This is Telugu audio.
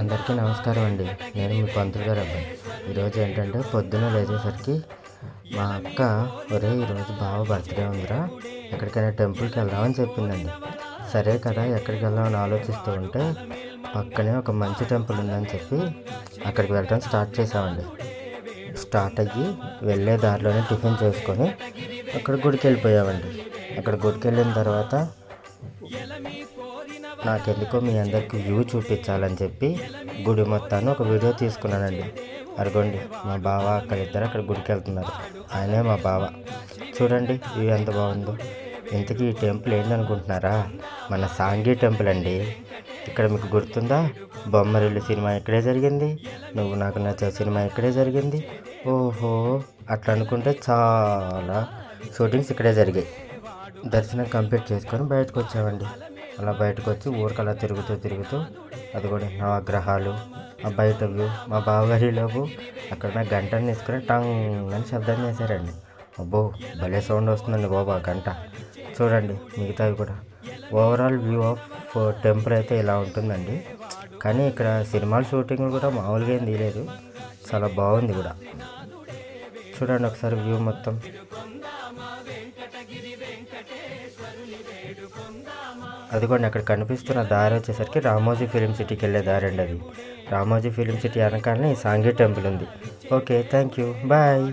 అందరికీ నమస్కారం అండి. నేను మీ పంతులు గారు అబ్బాయి. ఈరోజు ఏంటంటే పొద్దున్న లేచేసరికి మా అక్క ఒరే ఈరోజు బావ బర్త్డే ఉందిరా. ఎక్కడికైనా టెంపుల్కి వెళ్దామని చెప్పిందండి. సరే కదా ఎక్కడికి వెళ్దామని ఆలోచిస్తూ ఉంటే పక్కనే ఒక మంచి టెంపుల్ ఉందని చెప్పి అక్కడికి వెళ్ళడం స్టార్ట్ చేసామండి స్టార్ట్ అయ్యి వెళ్ళే దారిలోనే టిఫిన్ చేసుకొని అక్కడ గుడికి వెళ్ళిపోయామండి అక్కడ గుడికి వెళ్ళిన తర్వాత నాకెందుకో మీ అందరికి వ్యూ చూపించాలని చెప్పి గుడి మొత్తాన్ని ఒక వీడియో తీసుకున్నానండి. అరగోండి మా బావ అక్కడ ఇద్దరు అక్కడ గుడికి వెళ్తున్నారు. ఆయనే మా బావ. చూడండి వ్యూ ఎంత బాగుందో. ఇంతకీ ఈ టెంపుల్ ఏందనుకుంటున్నారా? మన సాంఘీ టెంపుల్ అండి. ఇక్కడ మీకు గుర్తుందా? బొమ్మరిల్లు సినిమా ఇక్కడే జరిగింది. నువ్వు నాకు నచ్చే సినిమా ఇక్కడే జరిగింది. ఓహో అట్లా అనుకుంటే చాలా షూటింగ్స్ ఇక్కడే జరిగాయి. దర్శనం కంప్లీట్ చేసుకొని బయటకు వచ్చామండి అలా బయటకు వచ్చి ఊరికి అలా తిరుగుతూ తిరుగుతూ అది కూడా నవగ్రహాలు ఆ బయట వ్యూ మా బావగారిలోపు అక్కడ నా గంటని తీసుకుని టంగ్ అని శబ్దం చేశారండి. అబ్బో భలే సౌండ్ వస్తుందండి బాబా గంట. చూడండి మిగతావి కూడా. ఓవరాల్ వ్యూ ఆఫ్ టెంపుల్ అయితే ఇలా ఉంటుందండి. కానీ ఇక్కడ సినిమాల షూటింగ్ కూడా మామూలుగా ఏం తీయలేదు. చాలా బాగుంది కూడా. చూడండి ఒకసారి వ్యూ మొత్తం. అదిగోండి అక్కడ కనిపిస్తున్న దారి వచ్చేసరికి రామోజీ ఫిలిం సిటీకి వెళ్ళే దారి అండి అది. రామోజీ ఫిలిం సిటీ వెనకాలనే ఈ సాంఘీ టెంపుల్ ఉంది. Okay thank you. బాయ్.